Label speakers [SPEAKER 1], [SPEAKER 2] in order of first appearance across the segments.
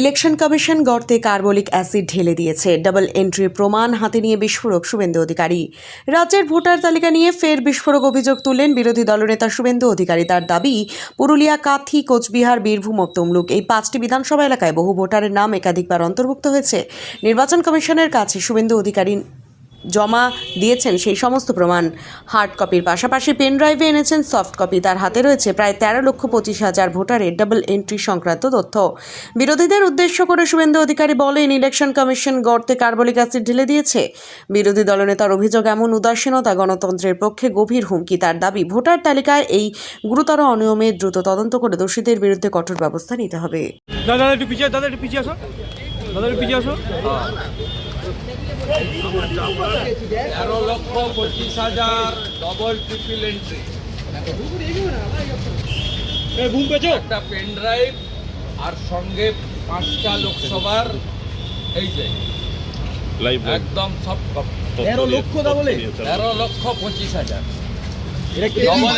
[SPEAKER 1] Election commission গর্তে carbolic acid ঢেলে দিয়েছে। ডাবল এন্ট্রির প্রমাণ হাতে নিয়ে বিস্ফোরক শুভেন্দু অধিকারী। রাজ্যের ভোটার তালিকা নিয়ে ফের বিস্ফোরক অভিযোগ তুললেন বিরোধী দলনেতা শুভেন্দু অধিকারী। তার দাবি, পুরুলিয়া, কাথি, কোচবিহার, বীরভূম ও তমলুক এই পাঁচটি বিধানসভা এলাকায় বহু ভোটারের নাম একাধিকবার অন্তর্ভুক্ত হয়েছে। নির্বাচন কমিশনের কাছে শুভেন্দু অধিকারী জমা দিয়েছেন সেই সমস্ত প্রমাণ হার্ড কপির পাশাপাশি পেন ড্রাইভে এনেছেন সফট কপি তার হাতে রয়েছে প্রায় তেরো লক্ষ পঁচিশ হাজার ভোটারের ডাবল এন্ট্রি সংক্রান্ত তথ্য। বিরোধীদের উদ্দেশ্য করে শুভেন্দু অধিকারী বলেন ইলেকশন কমিশন গর্তে কার্বলিক অ্যাসিড ঢেলে দিয়েছে। বিরোধী দলনেতার অভিযোগ এমন উদাসীনতা গণতন্ত্রের পক্ষে গভীর হুমকি। তার দাবি, ভোটার তালিকায় এই গুরুতর অনিয়মে দ্রুত তদন্ত করে দোষীদের বিরুদ্ধে কঠোর ব্যবস্থা নিতে হবে।
[SPEAKER 2] দাদা একটু পিছিয়ে দাদা, একটু পিছিয়ে আসো। দাদা, একটু পিছিয়ে আসো।
[SPEAKER 3] তেরো লক্ষ পঁচিশ হাজার ডবল ট্রিপল এন্ট্রি একটা পেন ড্রাইভ আর সঙ্গে পাঁচটা লোকসভার এই যে একদম সব
[SPEAKER 2] তেরো লক্ষ
[SPEAKER 3] তেরো লক্ষ পঁচিশ হাজার।
[SPEAKER 2] এটা কি?
[SPEAKER 3] ডবল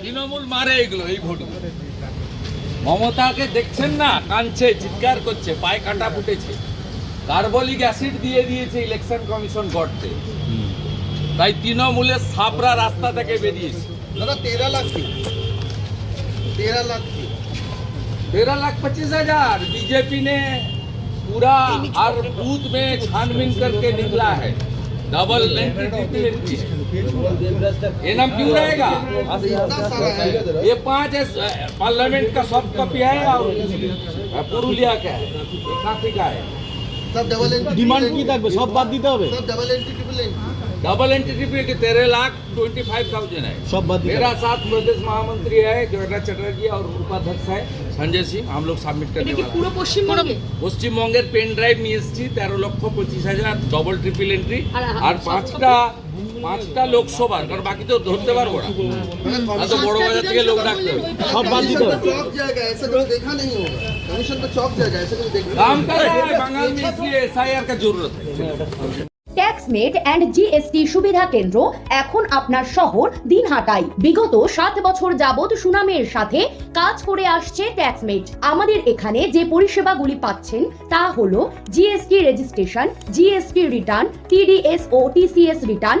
[SPEAKER 3] তৃণমূল মারে এগুলো এই ভোটগুলো। মমতাকে দেখছেন না? কাঁদছে চিৎকার করছে পায়ে কাটা ফুটেছে। কার্বলিক অ্যাসিড দিয়ে দিয়েছে ইলেকশন কমিশন গড়তে তাই তৃণমূলের সাবরা রাস্তা থেকে বেরিয়েছে
[SPEAKER 4] दादा तेरह लाख थी तेरह लाख थी
[SPEAKER 3] तेरह लाख पच्चीस हजार बीजेपी ने पूरा हर बूथ में छानबीन करके निकला है डबल ये नाम क्यों रहेगा
[SPEAKER 4] इतना सारा है
[SPEAKER 3] ये पांच एस- पार्लियामेंट का सॉफ्ट कॉपी है और पुरुलिया का है ये काफी का है
[SPEAKER 4] सब डबल एंट्री
[SPEAKER 2] ডিমান্ড কি থাকবে সব বাদ দিতে হবে
[SPEAKER 4] सब double entry triple entry
[SPEAKER 3] double entry पे कि तेरह लाख ट्वेंटी फाइव थाउजेंड है
[SPEAKER 2] সব বাদ দিতে
[SPEAKER 3] मेरा
[SPEAKER 2] হবে
[SPEAKER 3] साथ प्रदेश महामंत्री है जगन्नाथ चटर्जी और उपाध्यक्ष है संजय सिंह हम लोग सबमिट करने वाले हैं।
[SPEAKER 5] পুরো পশ্চিমবঙ্গে
[SPEAKER 3] পশ্চিমবঙ্গের পেন ড্রাইভ নিয়ে এসেছি তেরো লক্ষ পঁচিশ হাজার ডবল ট্রিপল এন্ট্রি
[SPEAKER 5] আর-
[SPEAKER 3] আর পাঁচটা পাঁচটা লোকসভার কারণ বাকি তো ধরতে পারব না। এত বড় বাজার থেকে লোক ডাকতে
[SPEAKER 2] সব বাদ দিতে
[SPEAKER 5] অ্যান্ড জিএসটি সুবিধা কেন্দ্র এখন আপনার শহর বিগত সাত বছর যাবৎ সাথে কাজ করে আসছে আমাদের এখানে যে পরিষেবাগুলি পাচ্ছেন তা হল GST registration GST return TDS ও TCS return